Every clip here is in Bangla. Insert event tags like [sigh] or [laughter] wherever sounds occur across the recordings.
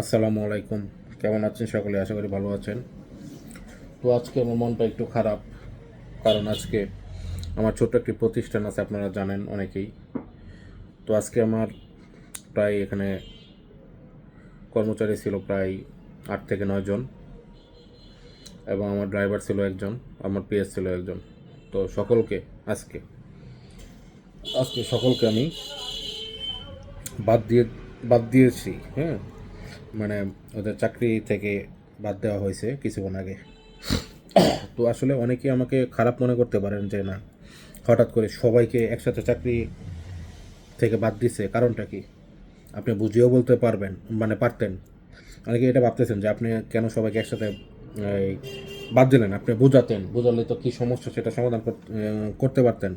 আসসালামু আলাইকুম। কেমন আছেন সকলে? আশা করি ভালো আছেন। তো আজকে আমার মনটা একটু খারাপ, কারণ আজকে আমার ছোট্ট একটি প্রতিষ্ঠান আছে, আপনারা জানেন অনেকেই। তো আজকে আমার প্রায় এখানে কর্মচারী ছিল প্রায় আট থেকে নয় জন, এবং আমার ড্রাইভার ছিল একজন, আমার পিএস ছিল একজন। তো সকলকে আজকে আজকে সকলকে আমি বাদ দিয়ে, বাদ দিয়েছি হ্যাঁ? মানে ওদের চাকরি থেকে বাদ দেওয়া হয়েছে কিছুক্ষণ আগে। তো আসলে অনেকেই আমাকে খারাপ মনে করতে পারেন যে না, হঠাৎ করে সবাইকে একসাথে চাকরি থেকে বাদ দিছে, কারণটা কি? আপনি বুঝিয়েও বলতে পারবেন মানে পারতেন। অনেকে এটা ভাবতেছেন যে আপনি কেন সবাইকে একসাথে বাদ দিলেন? আপনি বোঝাতেন, বোঝালে তো কী সমস্যা সেটা সমাধান কর- করতে পারতেন।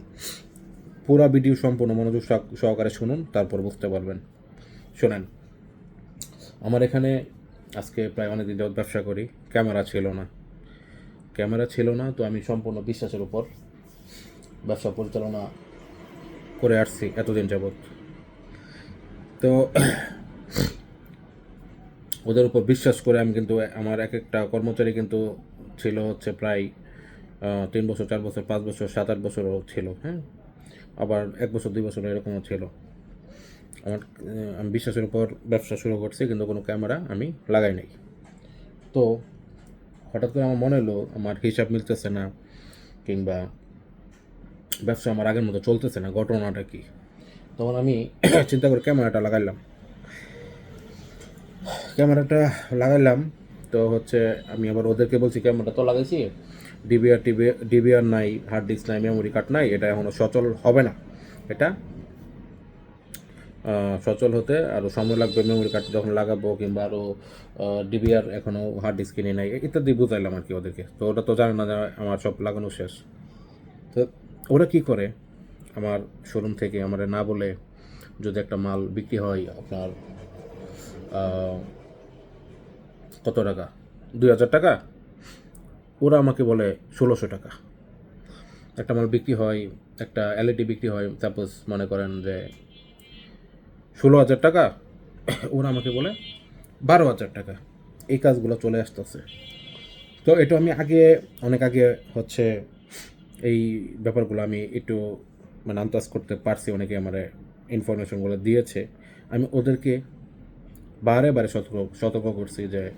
পুরা ভিডিও সম্পূর্ণ মনোযোগ সহ- সহকারে শুনুন, তারপর বুঝতে পারবেন। শোনেন আমার এখানে আজকে প্রায় অনেক দিন ব্যবসা করি। ক্যামেরা ছিল না। ক্যামেরা ছিল না, তো আমি সম্পূর্ণ বিশ্বাসের উপর ব্যবসা পরিচালনা করে আসছি এতদিন যাবৎ। তো [clears throat] ওদের উপর বিশ্বাস করে আমি কিন্তু আমার এক একটা কর্মচারী কিন্তু ছিল হচ্ছে প্রায় তিন বছর, চার বছর, পাঁচ বছর, সাত, আট বছরও ছিল হ্যাঁ? আবার এক বছর, দুই বছর এরকমও ছিল। আমার আমি বিশ্বাসের উপর ব্যবসা শুরু করছি, কিন্তু কোনো ক্যামেরা আমি লাগাই নাই। তো হঠাৎ করে আমার মনে হলো আমার হিসাব মিলতেছে না, কিংবা ব্যবসা আমার আগের মতো চলতেছে না, ঘটনাটা কি? তখন আমি [clears throat] চিন্তা করে ক্যামেরাটা লাগাইলাম। ক্যামেরাটা লাগাইলাম, তো হচ্ছে আমি আবার ওদেরকে বলছি ক্যামেরাটা তো লাগাইছি ডিবিআর টিভি ডিবিআর নাই হার্ড ডিস্ক নাই মেমোরি কার্ড নাই, এটা এখনও সচল হবে না। এটা সচল হতে আরও সময় লাগবে মেমোরি কার্ড যখন লাগাবো কিংবা আরও ডিবিআর এখনও হার্ড ডিস্ক কিনে নাই, ইত্যাদি বুঝাইলাম আর কি ওদেরকে। তো ওটা তো জানে না আমার সব লাগানো শেষ। তো ওরা কি করে? আমার শোরুম থেকে আমার না বলে যদি একটা মাল বিক্রি হয় আপনার কত টাকা? দুই হাজার টাকা? ওরা আমাকে বলে ষোলোশো টাকা। একটা মাল বিক্রি হয়, একটা এলইডি বিক্রি হয় সাপোজ মনে করেন যে ষোলো হাজার টাকা। ওরা আমাকে বলে, বারো হাজার টাকা। এই কাজগুলো চলে আসতেছে। তো এটা আমি আগে, অনেক আগে হচ্ছে এই ব্যাপারগুলো আমি একটু মানে আন্দাজ করতে পারছি। অনেকে আমার ইনফরমেশনগুলো দিয়েছে। আমি ওদেরকে বারে বারে সতর্ক সতর্ক করছি যে,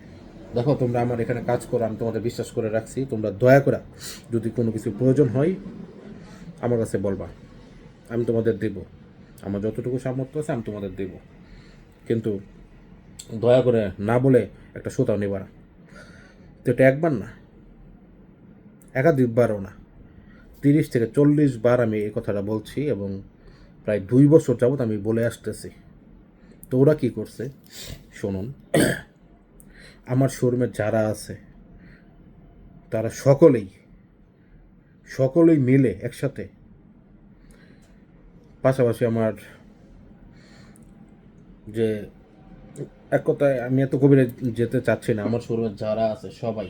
দেখো, তোমরা আমার এখানে কাজ করো, আমি তোমাদের বিশ্বাস করে রাখছি। তোমরা দয়া করা যদি কোনো কিছু প্রয়োজন হয়, আমার কাছে বলবা। আমি তোমাদের দেব। আমার যতটুকু সামর্থ্য আছে, আমি তোমাদের দেব। কিন্তু দয়া করে না বলে একটা সুতাও নেবা না। তো এটা একবার না, একাধিকবারও না। তিরিশ থেকে চল্লিশ বার আমি এই কথাটা বলছি এবং প্রায় দুই বছর যাবত আমি বলে আসতেছি। তো ওরা কী করছে? শুনুন, আমার শোরুমে যারা আছে, তারা সকলেই সকলেই মিলে একসাথে পাশাপাশি আমার যে এক কথায় আমি এত গভীরে যেতে চাচ্ছি না, আমার শোরুমে যারা আছে সবাই,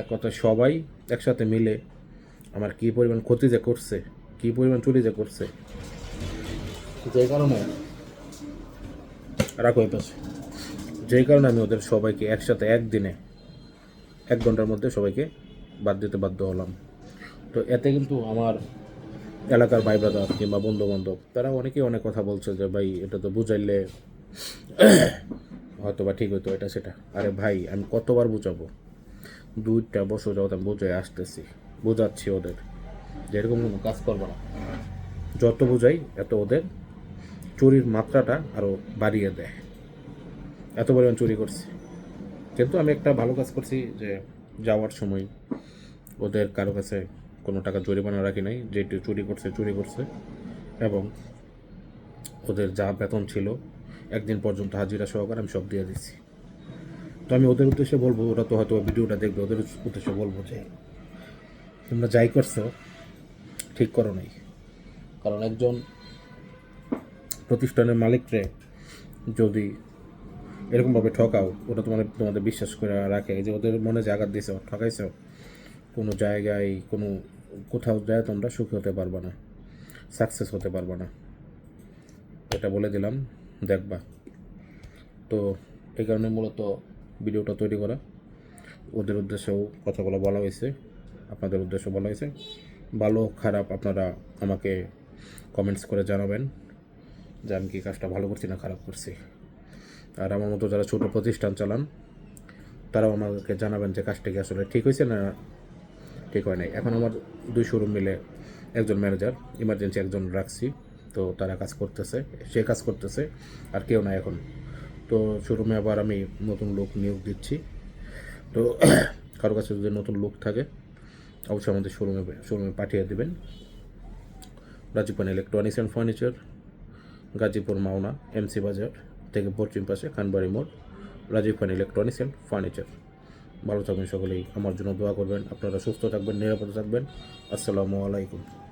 এক কথায় সবাই একসাথে মিলে আমার কী পরিমাণ ক্ষতি যে করছে, কী পরিমাণ চুরি যে করছে, যে কারণে রাখো পাশে। যেই কারণে আমি ওদের সবাইকে একসাথে একদিনে এক ঘণ্টার মধ্যে সবাইকে বাদ দিতে বাধ্য হলাম। তো এতে কিন্তু আমার এলাকার ভাই ব্রাদার কিংবা বন্ধু বান্ধব তারা অনেকেই অনেক কথা বলছে যে, ভাই, এটা তো বুঝাইলে হয়তো বা ঠিক হইতো, এটা সেটা। আরে ভাই, আমি কতবার বুঝাবো? দুইটা বছর যাবত আমি বুঝাই আসতেছি, বোঝাচ্ছি ওদের। যে এরকম কোনো কাজ করব না। যত বুঝাই, এত ওদের চুরির মাত্রাটা আরও বাড়িয়ে দেয়। এত পরিমাণ চুরি করছি। কিন্তু আমি একটা ভালো কাজ করছি যে, যাওয়ার সময় ওদের কারও কাছে কোনো টাকা জরিমানা রাখি নাই যেটি চুরি করছে চুরি করছে। এবং ওদের যা বেতন ছিল, একদিন পর্যন্ত হাজিরা সহকারে আমি সব দিয়ে দিচ্ছি। তো আমি ওদের উদ্দেশ্যে বলব, ওরা তো হয়তো ভিডিওটা দেখবে, ওদের উদ্দেশ্যে বলব যে, তোমরা যাই করছ, ঠিক করো নাই। কারণ একজন প্রতিষ্ঠানের মালিকরে যদি এরকমভাবে ঠকাও, ওটা তোমাদের তোমাদের বিশ্বাস করে রাখে। যে ওদের মনে যে আঘাত দিয়েছে, ঠকাইছো, কোনো জায়গায় কোনো কোথাও যায় তোমরা সুখী হতে পারবে না সাকসেস হতে পারবে না। এটা বলে দিলাম, দেখবা। তো এই কারণে মূলত ভিডিওটা তৈরি করা। ওদের উদ্দেশ্যেও কথাগুলো বলা হয়েছে, আপনাদের উদ্দেশ্যে বলা হয়েছে। ভালো, খারাপ আপনারা আমাকে কমেন্টস করে জানাবেন যে আমি কি কাজটা ভালো করছি না খারাপ করছি। আর আমার মতো যারা ছোট প্রতিষ্ঠান চালান, তারাও আমাকে জানাবেন যে কাজটা কি আসলে ঠিক হয়েছে না ঠিক হয় নাই। এখন আমার দুই শোরুম মিলে একজন ম্যানেজার ইমার্জেন্সি একজন রাখছি, তো তারা কাজ করতেছে, সে কাজ করতেছে, আর কেউ নাই এখন। তো শোরুমে আবার আমি নতুন লোক নিয়োগ দিচ্ছি। তো [clears throat] কারও কাছে যদি নতুন লোক থাকে, অবশ্যই আমাদের শোরুমে শোরুমে পাঠিয়ে দেবেন। রাজীব পান electronics and furniture Gazipur Mawna MC Bazar থেকে পশ্চিম পাশে খানবাড়ি মোড় Rajib Khan electronics and furniture ভালো থাকবেন সকলেই। আমার জন্য দোয়া করবেন। আপনারা সুস্থ থাকবেন নিরাপদে থাকবেন। আসসালামু আলাইকুম।